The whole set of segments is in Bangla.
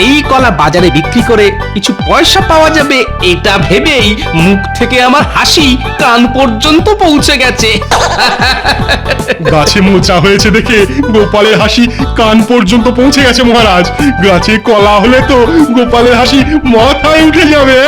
সেই কলা বাজারে বিক্রি করে কিছু পয়সা পাওয়া যাবে, এটা ভেবেই মুখ থেকে আমার হাসি কান পর্যন্ত পৌঁছে গেছে। গাছে মোচা হয়েছে দেখে গোপালের হাসি কান পর্যন্ত পৌঁছে গেছে মহারাজ। গাছে কলা হলে তো গোপালের হাসি মাথায় উঠে যাবে।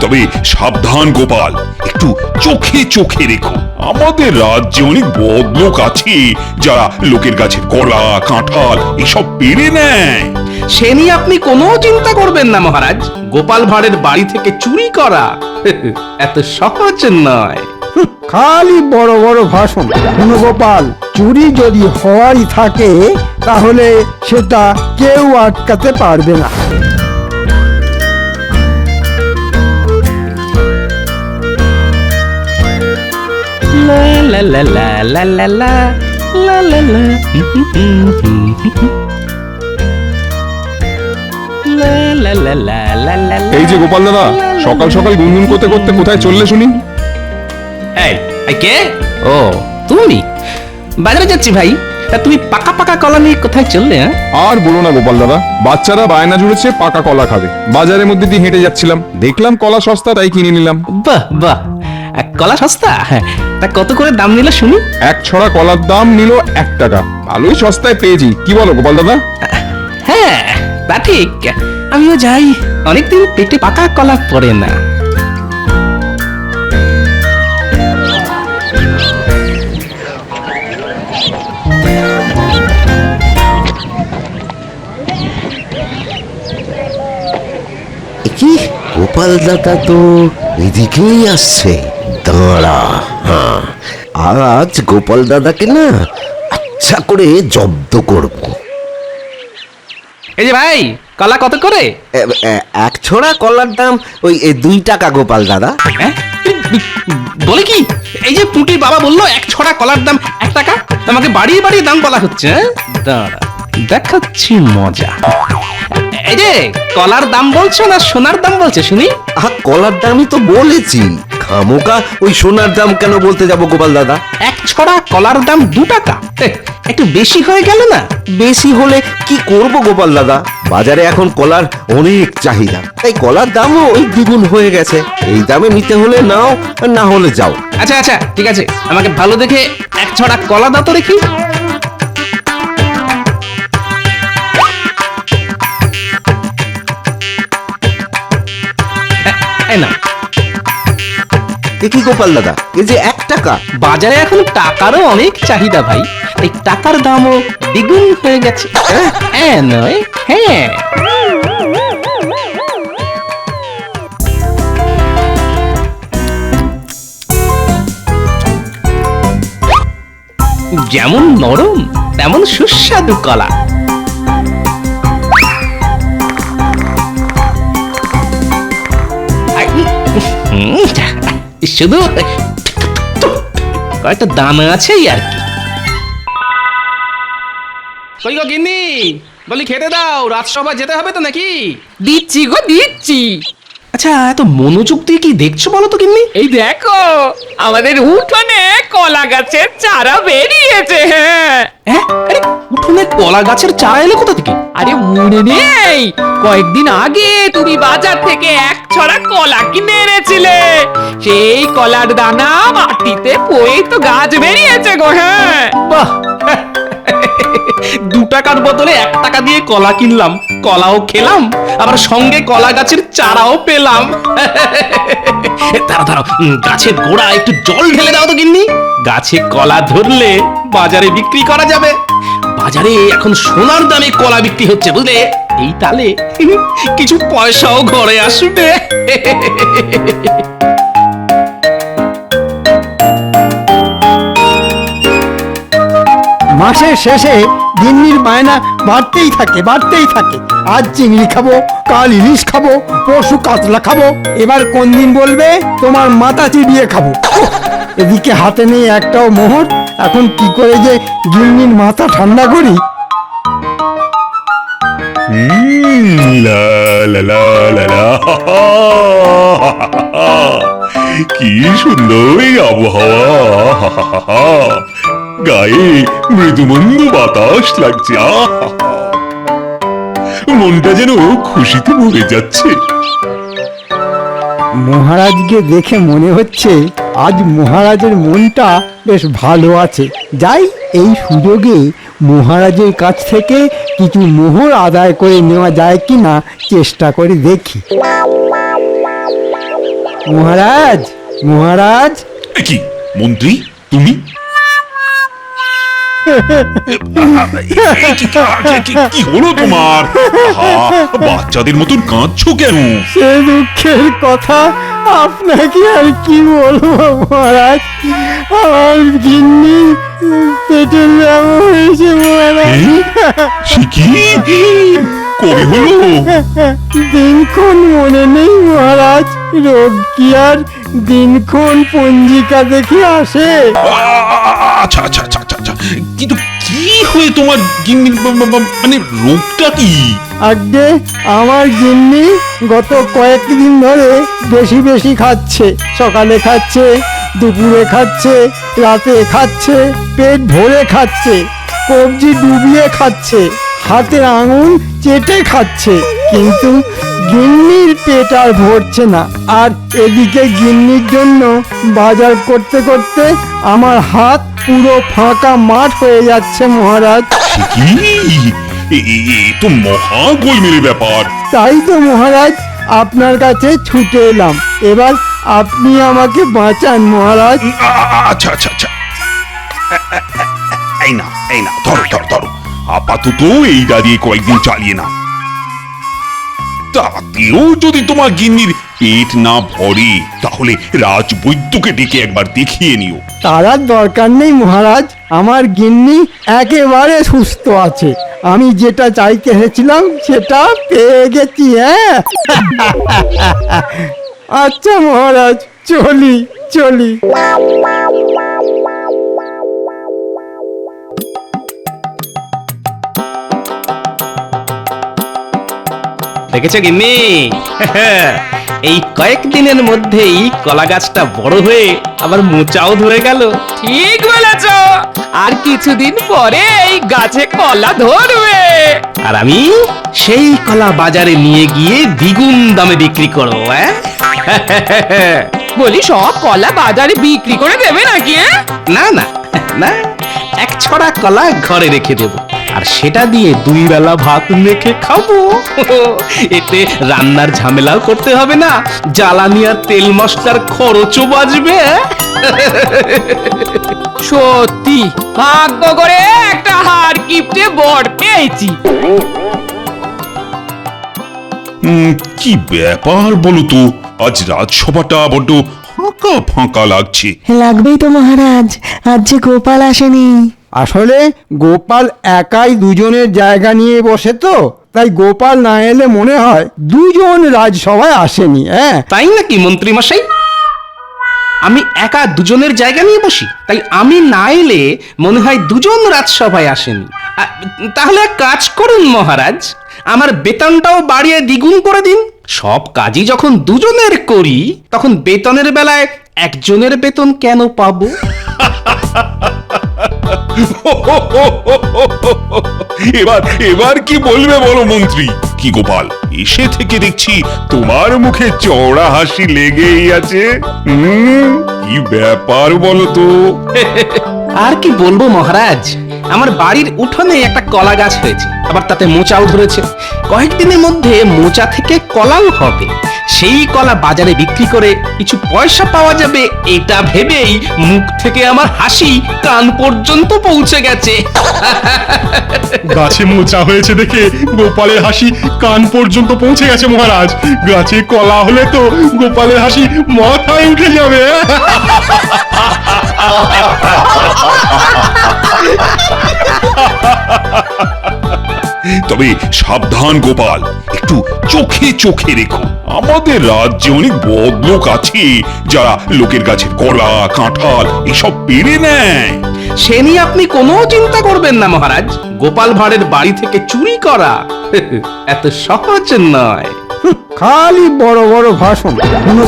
তবে সাবধান গোপাল। একটু চোখে চোখে রেখো। আমাদের রাজ্যে অনেক বদলোক আছে যারা লোকের গাছের কলা কাঁঠাল এসব পেরে নেয়। সে নিয়ে আপনি কোনো চিন্তা করবেন না মহারাজ। গোপাল ভাঁড়ের বাড়ি থেকে চুরি করা এত সহজ নয়। খালি বড় বড় ভাষণ। গুণগোপাল চুরি যদি হওয়ারই থাকে তাহলে সেটা কেউ আটকাতে পারবে না। লা লা লা লা লা লা লা লা লা লা লা লা লা লা। এই যে গোপাল দাদা সকাল সকাল গুনগুন করতে করতে কোথায় চললে শুনি? এই এই কে? ও। তুমি? বাজারে যাচ্ছি ভাই। তা তুমি পাকা পাকা কলা নিয়ে কোথায় চললে হ্যাঁ? আর বলো না গোপাল দাদা বাচ্চারা বায়না জুড়েছে পাকা কলা খাবে। বাজারের মধ্যে দিয়ে হেঁটে যাচ্ছিলাম। দেখলাম কলা সস্তা তাই কিনে নিলাম। বাহ বাহ। কলা সস্তা? হ্যাঁ তা কত করে দাম নিল শুনি? এক ছড়া কলার দাম নিল এক টাকা। ভালোই সস্তায় পেয়েছি। কি বলো গোপাল দাদা? হ্যাঁ তা ঠিক। আমিও যাই। অনেকদিন পেটে পাকা কলা পড়ে না। কি? গোপাল দাদা তো এদিকেই আসছে। দাঁড়া। হ্যাঁ। আজ গোপাল দাদাকে না আচ্ছা করে জব্দ করব। এই যে ভাই কলা কত করে? এ- এ- এক ছোড়া কলার দাম ওই এ, দুই টাকা গোপাল দাদা। হ্যাঁ? বলে কি? এই যে পুটির বাবা বলল এক ছড়া কলার দাম এক টাকা? আমাকে বাড়িয়ে বাড়িয়ে দাম বলা হচ্ছে হ্যাঁ? দাঁড়া। দেখাচ্ছি মজা। এই যে কলার দাম বলছো না সোনার দাম বলছে শুনি? আহা কলার দামই তো বলেছি। খামোকা ওই সোনার দাম কেন বলতে যাব গোপাল দাদা? এক ছড়া কলার দাম দু টাকা। এহ, একটু বেশি হয়ে গেল না? বেশি হলে কি করব গোপাল দাদা? বাজারে এখন কলার অনেক চাহিদা। তাই কলার দামও ওই দ্বিগুণ হয়ে গেছে। এই দামে নিতে হলে নাও আর না হলে যাও। আচ্ছা আচ্ছা ঠিক আছে। আমাকে ভালো দেখে এক ছড়া কলা দাও তো দেখি। এ- না। এ কি গোপাল দাদা? এই যে এক টাকা। বাজারে এখন টাকারও অনেক চাহিদা ভাই। এই টাকার দামও দ্বিগুণ হয়ে গেছে। হ্যাঁ নয় হ্যাঁ। যেমন নরম তেমন সুস্বাদু কলা। শুধু কয়েকটা দানা আছে এই আর কি। কই গো গিন্নি? বলি খেতে দাও রাজসভা যেতে হবে তো নাকি? দিচ্ছি গো দিচ্ছি। আচ্ছা এত মনোযোগ দিয়ে কি দেখছ বলো তো গিন্নি? এই দেখো আমাদের উঠোনে কলা গাছের চারা বেরিয়েছে হ্যাঁ। হ্যাঁ? আরে উঠোনে কলা গাছের চারা এলো কোথা থেকে? আরে মনে নেই। কয়েকদিন আগে তুমি বাজার থেকে এক ছড়া কলা কিনে এনেছিলে। সেই কলার দানা মাটিতে পড়েই তো গাছ বেরিয়েছে গো হ্যাঁ। বাহ দু টাকার বদলে এক টাকা দিয়ে কলা কিনলাম কলাও খেলাম আবার সঙ্গে কলা গাছের চারাও পেলাম। দাঁড়াও উম, গাছের গোড়া একটু জল ঢেলে দাও তো গিন্নি। গাছে কলা ধরলে বাজারে বিক্রি করা যাবে। বাজারে এখন সোনার দামে কলা বিক্রি হচ্ছে বুঝলে? এই তালে কিছু পয়সাও ঘরে আসবে। মাসের শেষে দিন্নির বায়না বাড়তেই থাকে বাড়তেই থাকে। আজ চিংড়ি খাব, কাল ইলিশ খাব, পরশু কাতলা খাব। এবার কোন দিন বলবে? তোমার মাথা চিবিয়ে খাব। এদিকে হাতে নেই একটাও মোহর। এখন কি করে যে গিন্নির মাথা ঠান্ডা করি। কি সুন্দর এই আবহাওয়া গায়ে মৃদুমন্দ বাতাস লাগছে মনটা যেন খুশিতে ভরে যাচ্ছে। মহারাজকে দেখে মনে হচ্ছে আজ মহারাজের মনটা বেশ ভালো আছে। যাই এই সুযোগে মহারাজের কাছ থেকে কিছু মোহর আদায় করে নেওয়া যায় কি না চেষ্টা করে দেখি। মহারাজ মহারাজ। কি মন্ত্রী তুমি? কি- হলো তোমার বাচ্চাদের মতন কাঁদছো কেন সে দুঃখের কথা আপনাকে আর কি বলব মহারাজ আমার পেটের হয়েছে মহারাজ? সে কি কবে হলো দিনক্ষণ মনে নেই মহারাজ রোগ কি আর দিনক্ষণ পঞ্জিকা দেখে আসে আচ্ছা আচ্ছা আচ্ছা। কিন্তু কি হয়ে তোমার বা- মানে রোগটা কি? আগে আমার গিন্নি গত কয়েকদিন ধরে বেশি বেশি খাচ্ছে। সকালে খাচ্ছে, দুপুরে খাচ্ছে, রাতে খাচ্ছে, পেট ভরে খাচ্ছে, কবজি ডুবিয়ে খাচ্ছে, হাতের আঙুল চেটে খাচ্ছে, কিন্তু গিন্নির পেট আর ভরছে না। আর এদিকে গিন্নির জন্য বাজার করতে করতে আমার হাত পুরো ফাঁকা মাঠ হয়ে যাচ্ছে মহারাজ। তো মহা গোলমেলে ব্যাপার। তাই তো মহারাজ আপনার কাছে ছুটে এলাম। এবার আপনি আমাকে বাঁচান মহারাজ। আচ্ছা আচ্ছা আচ্ছা। এই না এই না ধরো ধরো ধরো। আপাতত এইটা দিয়ে কয়েকদিন চালিয়ে না তাতেও যদি তোমার গিন্নির পেট না ভরে, তাহলে রাজবৈদ্যকে ডেকে একবার দেখিয়ে নিও। তারার দরকার নেই মহারাজ, আমার গিন্নি একেবারে সুস্থ আছে। আমি যেটা চাইতে এসেছিলাম, সেটা পেয়ে গেছি হ্যাঁ? আচ্ছা মহারাজ, চলি চলি। দেখেছ গিন্নি? এই কয়েকদিনের মধ্যেই কলা গাছটা বড় হয়ে আবার মোচাও ধরে গেল। ঠিক বলেছ। আর কিছুদিন পরে এই গাছে কলা ধরবে। আর আমি সেই কলা বাজারে নিয়ে গিয়ে দ্বিগুণ দামে বিক্রি করব হ্যাঁ বলি, সব কলা বাজারে বিক্রি করে দেবে নাকি? না না না। এক ছড়া কলা ঘরে রেখে দেব। আর সেটা দিয়ে দুই বেলা ভাত মেখে খাব। এতে রান্নার ঝামেলাও করতে হবে না। জ্বালানি আর তেল মশলার খরচও বাঁচবে। সত্যি? ভাগ্য করে একটা হার কিপটে বর পেয়েছি। উম, কি ব্যাপার বলো তো? আজ রাজসভাটা বড্ড ফাঁকা ফাঁকা লাগছে। লাগবেই তো মহারাজ আজ যে গোপাল আসেনি। আসলে গোপাল একাই দুজনের জায়গা নিয়ে বসে তো, তাই গোপাল না এলে মনে হয় দুজন রাজসভায় আসেনি হ্যাঁ? তাই নাকি মন্ত্রী মশাই আমি একা দুজনের জায়গা নিয়ে বসি, তাই আমি না এলে মনে হয় দুজন রাজসভায় আসেনি। তাহলে এক কাজ করুন, মহারাজ, আমার বেতনটাও বাড়িয়ে দ্বিগুণ করে দিন। সব কাজই যখন দুজনের করি, তখন বেতনের বেলায় একজনের বেতন কেন পাবো? এবার এবার কি বলবে বলো মন্ত্রী? কি গোপাল, এসে থেকে দেখছি তোমার মুখে চওড়া হাসি লেগেই আছে। কি ব্যাপার বলো তো? আর কি বলব মহারাজ? আমার বাড়ির উঠোনে একটা কলা গাছ হয়েছে, আবার তাতে মোচাও ধরেছে। কয়েকদিনের মধ্যে মোচা থেকে কলাও হবে। সেই কলা বাজারে বিক্রি করে কিছু পয়সা পাওয়া যাবে এটা ভেবেই মুখ থেকে আমার হাসি কান পর্যন্ত পৌঁছে গেছে। গাছে মোচা হয়েছে দেখে গোপালের হাসি কান পর্যন্ত পৌঁছে গেছে মহারাজ। গাছে কলা হলে তো গোপালের হাসি মাথায় উঠে যাবে। তবে সাবধান গোপাল একটু চোখে চোখে রেখো। আমাদের রাজ্যে অনেক বদলোক আছে যারা লোকের গাছের কলা কাঁঠাল এসব পেরে নেয়। সে নিয়ে আপনি কোনো চিন্তা করবেন না মহারাজ। গোপাল ভাঁড়ের বাড়ি থেকে চুরি করা এত সহজ নয়। খালি বড় বড় ভাষণ।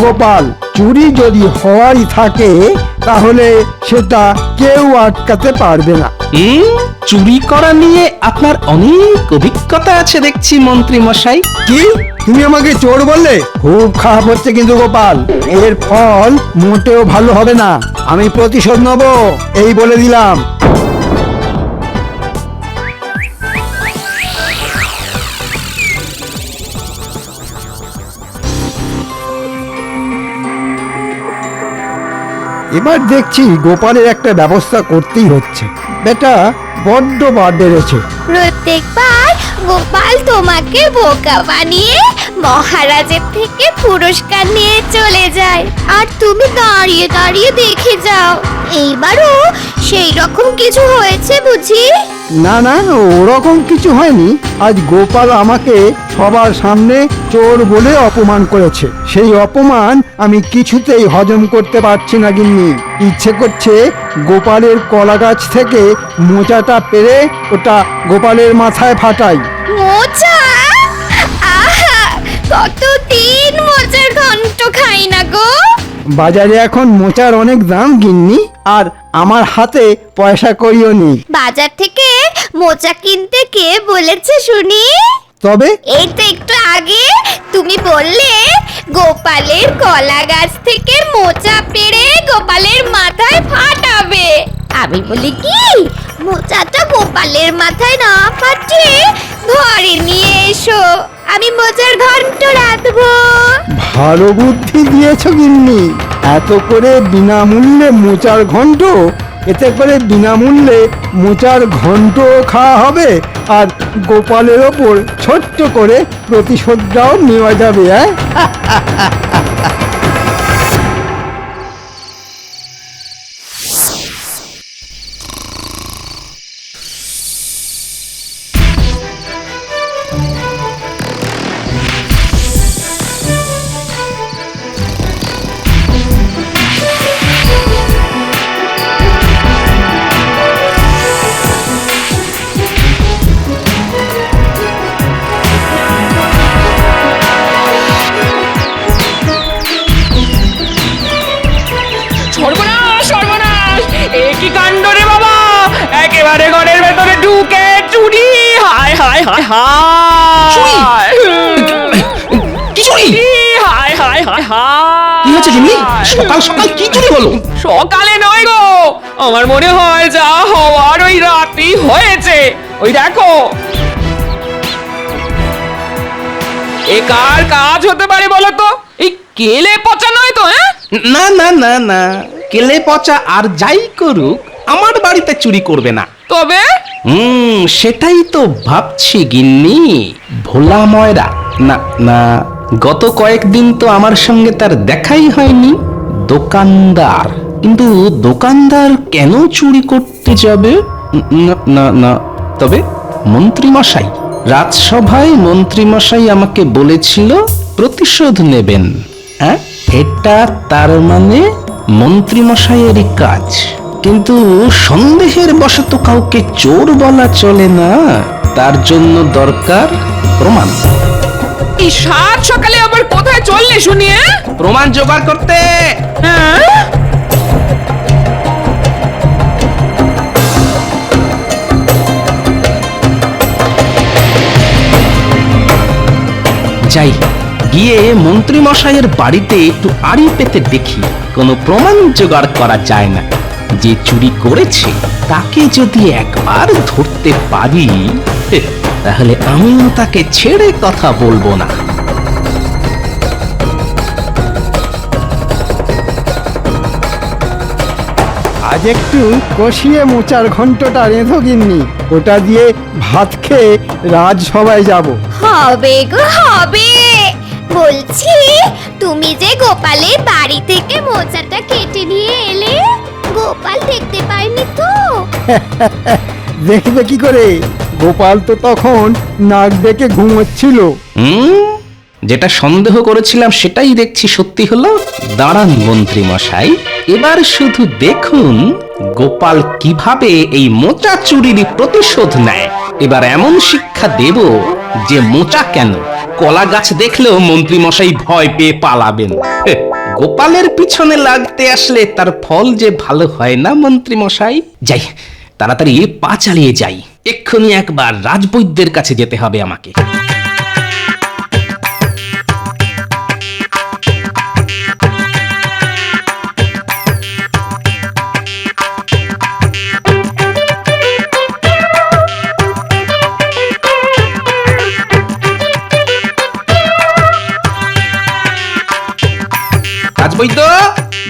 গোপাল চুরি যদি হওয়ারই থাকে তাহলে সেটা কেউ আটকাতে পারবে না। হুম? চুরি করা নিয়ে আপনার অনেক অভিজ্ঞতা আছে দেখছি মন্ত্রী মশাই কি? তুমি আমাকে চোর বললে? খুব খারাপ হচ্ছে কিন্তু গোপাল। এর ফল মোটেও ভালো হবে না। আমি প্রতিশোধ নেব এই বলে দিলাম। এবার দেখছি গোপালের একটা ব্যবস্থা করতেই হচ্ছে। বেটা, বড্ড বার বেড়েছে। প্রত্যেকবার গোপাল তোমাকে বোকা বানিয়ে মহারাজের থেকে পুরস্কার নিয়ে চলে যায়। আর তুমি দাঁড়িয়ে দাঁড়িয়ে দেখে যাও। এইবারও সেই রকম কিছু হয়েছে বুঝি? না না ওরকম কিছু হয়নি। আজ গোপাল আমাকে সবার সামনে চোর বলে অপমান করেছে। সেই অপমান আমি কিছুতেই হজম করতে পারছি না গিন্নি। ইচ্ছে করছে গোপালের কলা গাছ থেকে মোচাটা পেরে ওটা গোপালের মাথায় ফাটাই। মোচা? আহা! কতদিন মোচার ঘন্ট খাই না গো? বাজারে এখন মোচার অনেক দাম গিন্নি। আর আমার হাতে পয়সা করিও নি। বাজার থেকে মোচা কিনতে কে বলেছে শুনি? তবে? এই তো একটু আগে তুমি বললে গোপালের কলা গাছ থেকে মোচা পেড়ে গোপালের মাথায় ফাটাবে। আমি বলি কি? মোচাটা গোপালের মাথায় না ফাটিয়ে ঘরে নিয়ে এসো। আমি মোচার ঘন্ট রাখব ভালো বুদ্ধি দিয়েছ গিন্নি। এত করে বিনামূল্যে মোচার ঘন্ট এতে করে বিনামূল্যে মোচার ঘন্ট খাওয়া হবে আর গোপালের ওপর ছোট্ট করে প্রতিশোধটাও নেওয়া যাবে হ্যাঁ আমার মনে হয় যা হওয়ার ওই রাতই হয়েছে। ওই দেখো। এ কার কাজ হতে পারে বলো তো এই কেলে পচা নয় তো হ্যাঁ? না না না না। কেলে পচা আর যাই করুক আমার বাড়িতে চুরি করবে না। তবে? হুম সেটাই তো ভাবছি গিন্নি। ভোলা ময়রা। না না গত কয়েকদিন তো আমার সঙ্গে তার দেখাই হয়নি। দোকানদার। কিন্তু দোকানদার কেন চুরি করতে যাবে? না না না। তবে মন্ত্রী মশাই রাজসভায় মন্ত্রী মশাই আমাকে বলেছিল প্রতিশোধ নেবেন। হ্যাঁ? এটা তার মানে মন্ত্রী মশাইয়েরই কাজ। কিন্তু সন্দেহের বশত কাউকে চোর বলা চলে না তার জন্য দরকার প্রমাণ। এই সাত সকালে আবার কোথায় চললে শুনি হ্যাঁ? প্রমাণ জোগাড় করতে! হ্যাঁ? যাই গিয়ে মন্ত্রী মশাইয়ের বাড়িতে একটু আড়ি পেতে দেখি। কোনো প্রমাণ জোগাড় করা যায় না। যে চুরি করেছে, তাকে যদি একবার ধরতে পারি, তাহলে আমিও তাকে ছেড়ে কথা বলব না। আজ একটু কষিয়ে মোচার ঘন্টটা রেঁধো গিন্নি। ওটা দিয়ে ভাত খেয়ে রাজসভায় যাব। হবে গো হবে। বলছি তুমি যে গোপালের বাড়ি থেকে মোচাটা কেটে নিয়ে এলে গোপাল দেখতে পায়নি তো? দেখবে কি করে? গোপাল তো তখন নাক ডেকে ঘুমোচ্ছিল। হুম? যেটা সন্দেহ করেছিলাম সেটাই দেখছি সত্যি হলো। দাঁড়ান মন্ত্রী মশাই, এবার শুধু দেখুন গোপাল কীভাবে এই মোচা চুরির প্রতিশোধ নেয়। এবার এমন শিক্ষা দেব যে মোচা কেন? কলা গাছ দেখলেও মন্ত্রী মশাই ভয় পেয়ে পালাবেন। গোপালের পিছনে লাগতে আসলে তার ফল যে ভালো হয় না মন্ত্রী মশাই? যাই, তাড়াতাড়ি পা চালিয়ে যাই। এক্ষুনি একবার রাজবৈদ্যের কাছে যেতে হবে আমাকে।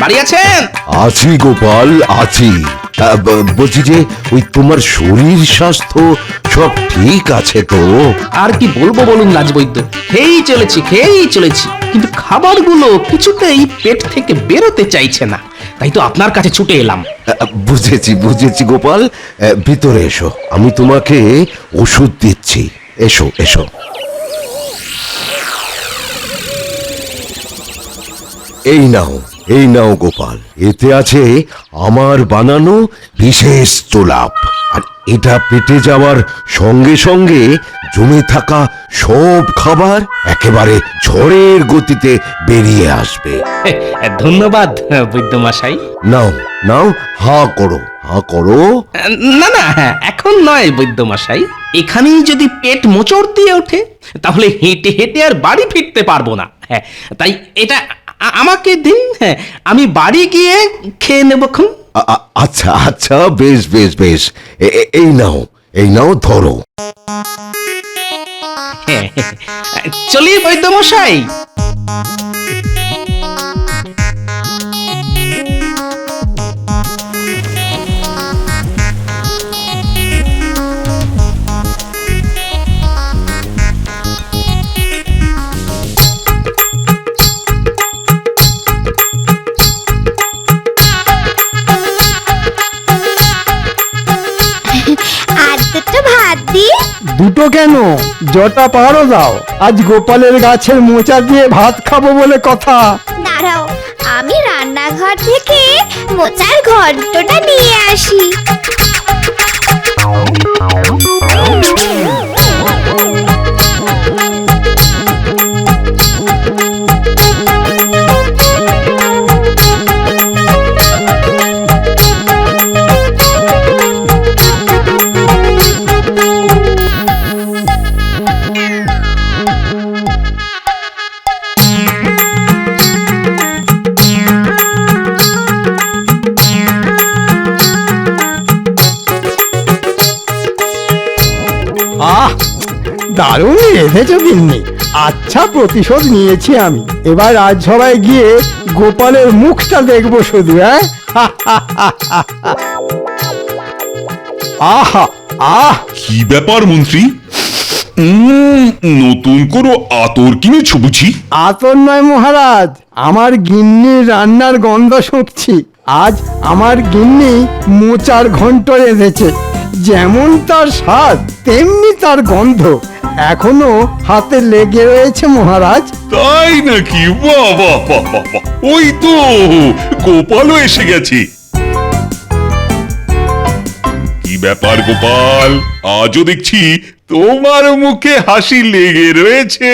বাড়ি আছেন আছি গোপাল আছি। আহ, ব- বলছি যে ওই তোমার শরীর স্বাস্থ্য সব ঠিক আছে তো? আর কি বলব বলুন রাজবৈদ্য খেয়েই চলেছি খেয়েই চলেছি। কিন্তু খাবারগুলো কিছুতেই পেট থেকে বেরোতে চাইছে না। তাই তো আপনার কাছে ছুটে এলাম। আহ, বুঝেছি বুঝেছি গোপাল। আহ, ভিতরে এসো। আমি তোমাকে ওষুধ দিচ্ছি। এসো এসো। এই নাও। এই নাও গোপাল এতে আছে আমার বানানো বিশেষ তোলাপ। আর এটা পেটে যাওয়ার সঙ্গে সঙ্গে জমে থাকা সব খাবার একেবারে ঝড়ের গতিতে বেরিয়ে আসবে। ধন্যবাদ বৈদ্যমশাই নাও নাও হা করো হা করো। না না এখন নয় বৈদ্যমশাই এখানেই যদি পেট মোচড় দিয়ে ওঠে তাহলে হেঁটে হেঁটে আর বাড়ি ফিরতে পারব না। হ্যাঁ তাই এটা আমাকে দিন হ্যাঁ আমি বাড়ি গিয়ে খেয়ে আ- আ- আচ্ছা আচ্ছা বেশ বেশ বেশ। এই নাও এই নাও ধরো। হ্যাঁ, চলি বৈদ্যমশাই। দুটো কেন? জটা পারো দাও। আজ গোপালের গাছের মোচা দিয়ে ভাত খাব বলে কথা। দাঁড়াও, আমি রান্নাঘর থেকে মোচার ঘন্টটা নিয়ে আসি। রেঁধেছ গিন্নি? আচ্ছা প্রতিশোধ নিয়েছি আমি। এবার রাজসভায় গিয়ে গোপালের মুখটা দেখব শুধু হ্যাঁ? আহা আহ! কি ব্যাপার মন্ত্রী? উম, নতুন কোনো আতর কিনেছো বুঝি? আতর নয় মহারাজ আমার গিন্নির রান্নার গন্ধ শুঁকছি। আজ আমার গিন্নি মোচার ঘন্ট রেঁধেছে। যেমন তার স্বাদ তেমনি তার গন্ধ। এখনও হাতে লেগে রয়েছে মহারাজ। তাই নাকি? বাহ বাহ বাহ বাহ বাহ। ওই তো গোপালও এসে গেছে। কি ব্যাপার গোপাল? আজও দেখছি তোমার মুখে হাসি লেগে রয়েছে।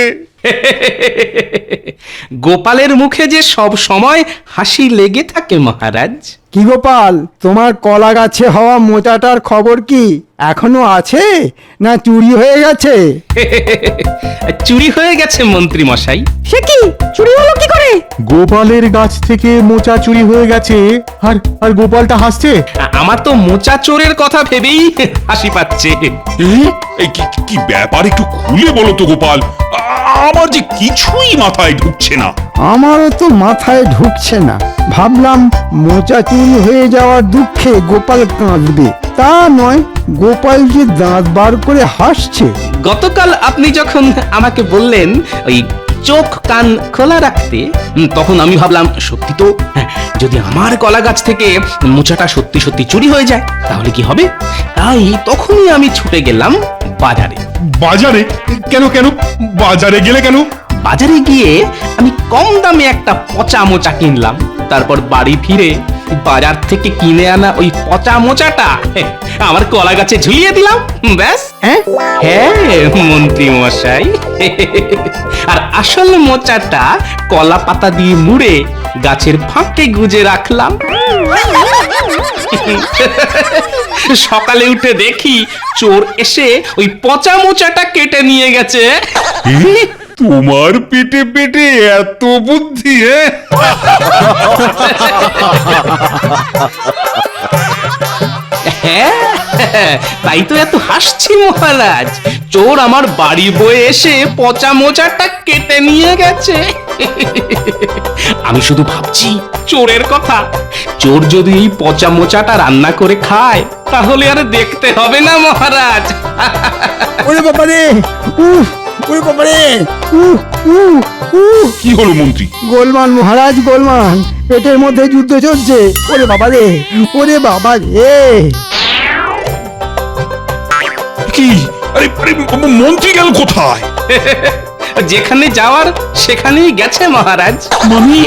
গোপালের মুখে যে সব সময় হাসি লেগে থাকে মহারাজ। কি গোপাল তোমার কলা গাছে হওয়া মোচাটার খবর কি? এখনও আছে? না চুরি হয়ে গেছে? চুরি হয়ে গেছে মন্ত্রী মশাই। সে কি? চুরি হলো কি করে? গোপালের গাছ থেকে মোচা চুরি হয়ে গেছে। আর আর গোপালটা হাসছে? আমার তো মোচা চোরের কথা ভেবেই হাসি পাচ্ছে। এই কি কি ব্যাপার একটু খুলে বলো তো গোপাল। আমার যে কিছুই মাথায় ঢুকছে না। আমারও তো মাথায় ঢুকছে না। ভাবলাম মোচা চুরি হয়ে যাওয়ার দুঃখে গোপাল কাঁদবে। তা নয় গোপাল যে দাঁত বার করে হাসছে। গতকাল আপনি যখন আমাকে বললেন ওই চোখ কান খোলা রাখতে উম, তখন আমি ভাবলাম সত্যি তো হ্যাঁ, যদি আমার কলা গাছ থেকে মোচাটা সত্যি সত্যি চুরি হয়ে যায় তাহলে কি হবে? তাই তখনই আমি ছুটে গেলাম বাজারে। বাজারে? কেন কেন? বাজারে গেলে কেন? বাজারে গিয়ে আমি কম দামে একটা পচা মোচা কিনলাম। তারপর বাড়ি ফিরে বাজার থেকে কিনে আনা ওই পচা মোচাটা আমার কলা গাছে ঝুলিয়ে দিলাম ব্যাস। হ্যাঁ? মন্ত্রী মশাই। আর আসল মোচাটা কলা পাতা দিয়ে মুড়ে গাছের ফাঁকে গুজে রাখলাম। সকালে উঠে দেখি চোর এসে ওই পচা মোচাটা কেটে নিয়ে গেছে। তোমার পেটে পেটে এত বুদ্ধি হ্যাঁ হ্যাঁ তাই তো এত হাসছি মহারাজ। চোর আমার বাড়ি বয়ে এসে পচা মোচাটা কেটে নিয়ে গেছে। আমি শুধু ভাবছি চোরের কথা। চোর যদি এই পচা মোচাটা রান্না করে খায় তাহলে আর দেখতে হবে না মহারাজ। ওরে বাবা রে উফ! ওরে বাবা রে উফ উফ উফ কি হলো মন্ত্রী? গোলমাল মহারাজ গোলমাল। পেটের মধ্যে যুদ্ধ চলছে। ওরে বাবা রে ওরে বাবা রে। কি? আরে আরে মন্ত্রী গেল কোথায়? যেখানে যাওয়ার সেখানেই গেছে মহারাজ। মানে?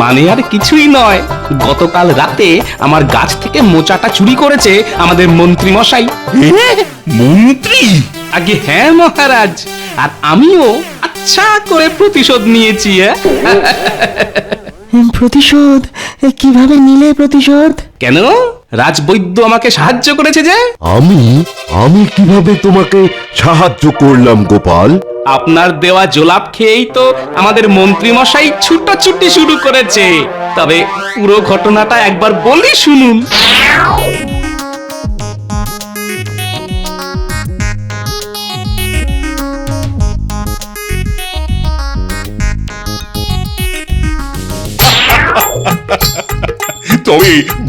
মানে আর কিছুই নয়। গতকাল রাতে আমার গাছ থেকে মোচাটা চুরি করেছে আমাদের মন্ত্রী মশাই মন্ত্রী? আগে হ্যাঁ মহারাজ আর আমিও আচ্ছা করে প্রতিশোধ নিয়েছি হ্যাঁ? প্রতিশোধ? কীভাবে নিলে প্রতিশোধ? কেন? রাজবৈদ্য আমাকে সাহায্য করেছে যে? আমি? আমি কীভাবে তোমাকে সাহায্য করলাম গোপাল? আপনার দেওয়া জোলাপ খেয়েই তো আমাদের মন্ত্রী মশাই ছুটোছুটি শুরু করেছে। তবে পুরো ঘটনাটা একবার বলি শুনুন।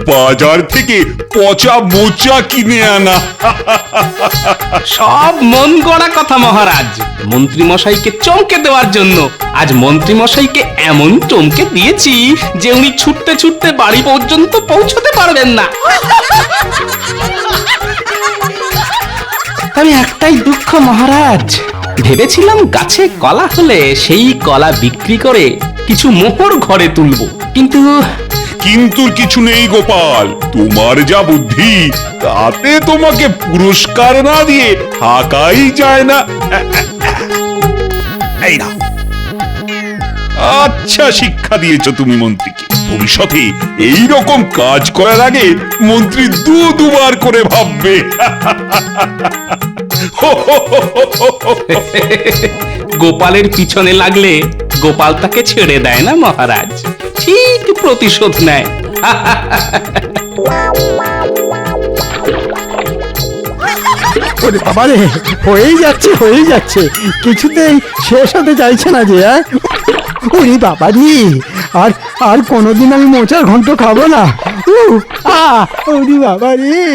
বাজার থেকে পচা মোচা কিনে আনা। সব মন গড়া কথা মহারাজ। মন্ত্রী মশাইকে চমকে দেওয়ার জন্য আজ মন্ত্রী মশাইকে এমন চমকে দিয়েছি যে উনি ছুটতে ছুটতে বাড়ি পর্যন্ত পৌঁছতে পারবেন না। তবে একটাই দুঃখ মহারাজ। ভেবেছিলাম গাছে কলা হলে সেই কলা বিক্রি করে কিছু মোহর ঘরে তুলবো, কিন্তু কিন্তু কিছু নেই, গোপাল। তোমার যা বুদ্ধি, তাতে তোমাকে পুরস্কার না দিয়ে থাকাই যায় না। এই না আচ্ছা শিক্ষা দিয়েছ তুমি মন্ত্রীকে। ভবিষ্যতে এই রকম কাজ করার আগে মন্ত্রী দু দুবার করে ভাববে। গোপালের পিছনে লাগলে গোপাল তাকে ছেড়ে দেয় না, মহারাজ? ঠিক প্রতিশোধ নেয়। ওরে বাবা রে হয়েই যাচ্ছে হয়েই যাচ্ছে। কিছুতেই শেষ হতে চাইছে না যে ওরে বাবা রে আর আর কোনোদিন আমি মোচার ঘন্ট খাব না। ওরে বাবা রে